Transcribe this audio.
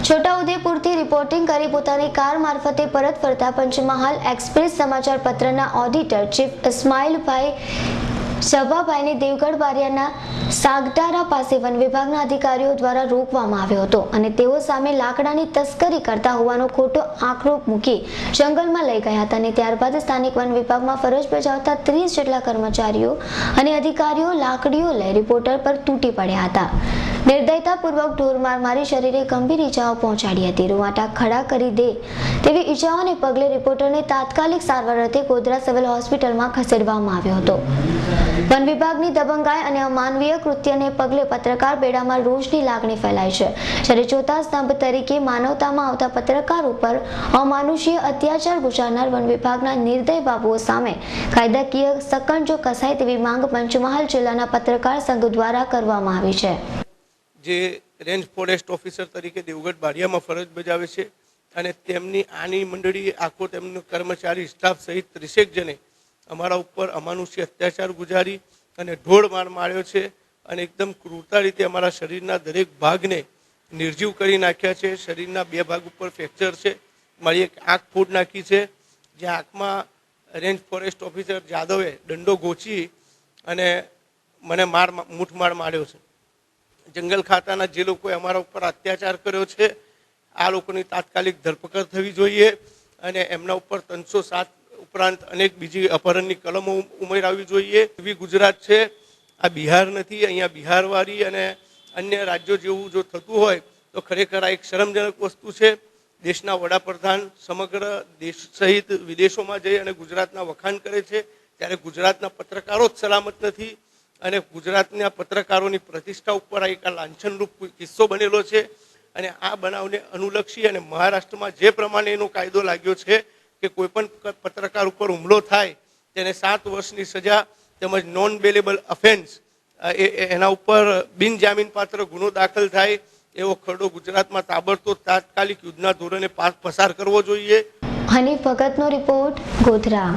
છોટાઉદેપુરથી reporting કરી પોતાની car મારફતે પરત ફરતા પંચમહાલ એક્સપ્રેસ સમાચાર પત્રના ઓડિટર ચીફ ઇસ્માઇલભાઈ સભાભાઈને દેવગઢ બારિયાના સાગટારા પાસે વન વિભાગના અધિકારીઓ દ્વારા રોકવામાં આવ્યો હતો અને તેઓ સામે લાકડાની તસ્કરી કરતા હોવાનો ખોટો આક્ષેપ મૂકી જંગલમાં લઈ ગયા હતા અને ત્યારબાદ સ્થાનિક વન વિભાગમાં ફરજ બજાવતા ત્રીસ જેટલા કર્મચારીઓ અને અધિકારીઓ લાકડીઓ લઈ રિપોર્ટર પર તૂટી પડ્યા હતા. નિર્દયતાપૂર્વક ઢોરમાર મારી શરીરે ગંભીર ઈજાઓ પહોંચાડી હતી. રૂવાટા ખડા કરી દે તેવી ઈજાઓને પગલે રિપોર્ટરને તાત્કાલિક સારવાર અર્થે ગોધરા સિવિલ હોસ્પિટલમાં ખસેડવામાં આવ્યો હતો. વન વિભાગની દબંગાઈ અને અમાનવીય કૃત્યને પગલે પત્રકાર બેડામાં રોષની લાગણી ફેલાય છે. જ્યારે ચોથા સ્તંભ તરીકે માનવતામાં આવતા પત્રકાર ઉપર અમાનુષીય અત્યાચાર ગુજારનાર વન વિભાગના નિર્દય બાબુઓ સામે કાયદાકીય સકંજો કસાય તેવી માંગ પંચમહાલ જિલ્લાના પત્રકાર સંઘ દ્વારા કરવામાં આવી છે. જે રેન્જ ફોરેસ્ટ ઓફિસર તરીકે દેવગઢ બારિયામાં ફરજ બજાવે છે અને તેમની આની મંડળી આખો તેમનો કર્મચારી, સ્ટાફ સહિત ત્રીસેક જણે અમારા ઉપર અમાનુષી અત્યાચાર ગુજારી અને ઢોળ માર માર્યો છે અને એકદમ ક્રૂરતા રીતે અમારા શરીરના દરેક ભાગને નિર્જીવ કરી નાખ્યા છે. શરીરના બે ભાગ ઉપર ફ્રેક્ચર છે. મારી એક આંખ ફૂટ નાખી છે. જે આંખમાં રેન્જ ફોરેસ્ટ ઓફિસર જાદવે દંડો ગોચી અને મને માર મૂઠમાર માર્યો છે. જંગલ ખાતાના જે લોકોએ અમારા ઉપર અત્યાચાર કર્યો છે, આ લોકોની તાત્કાલિક ધરપકડ થવી જોઈએ અને એમના ઉપર ત્રણસો સાત ઉપરાંત અનેક બીજી અપહરણની કલમો ઉમેરાવી જોઈએ. એવી ગુજરાત છે, આ બિહાર નથી, અહીંયા બિહારવાળી અને અન્ય રાજ્યો જેવું જો થતું હોય, તો ખરેખર આ એક શરમજનક વસ્તુ છે. દેશના વડાપ્રધાન સમગ્ર દેશ સહિત વિદેશોમાં જઈ અને ગુજરાતના વખાણ કરે છે. ત્યારે ગુજરાતના પત્રકારો જ સલામત નથી અને ગુજરાતના પત્રકારોની પ્રતિષ્ઠા ઉપર આ એક આ લાંછનરૂપ કિસ્સો બનેલો છે. અને આ બનાવને અનુલક્ષી અને મહારાષ્ટ્રમાં જે પ્રમાણે એનો કાયદો લાગ્યો છે કે કોઈ પણ પત્રકાર ઉપર હુમલો થાય, તેને સાત વર્ષની સજા તેમજ નોન બેલેબલ અફેન્સ એના ઉપર બિનજામીનપાત્ર ગુનો દાખલ થાય એવો ખરડો ગુજરાતમાં તાબડતોબ તાત્કાલિક યુદ્ધના ધોરણે પાસ પસાર કરવો જોઈએ. હની ભગતનો રિપોર્ટ ગોધરા.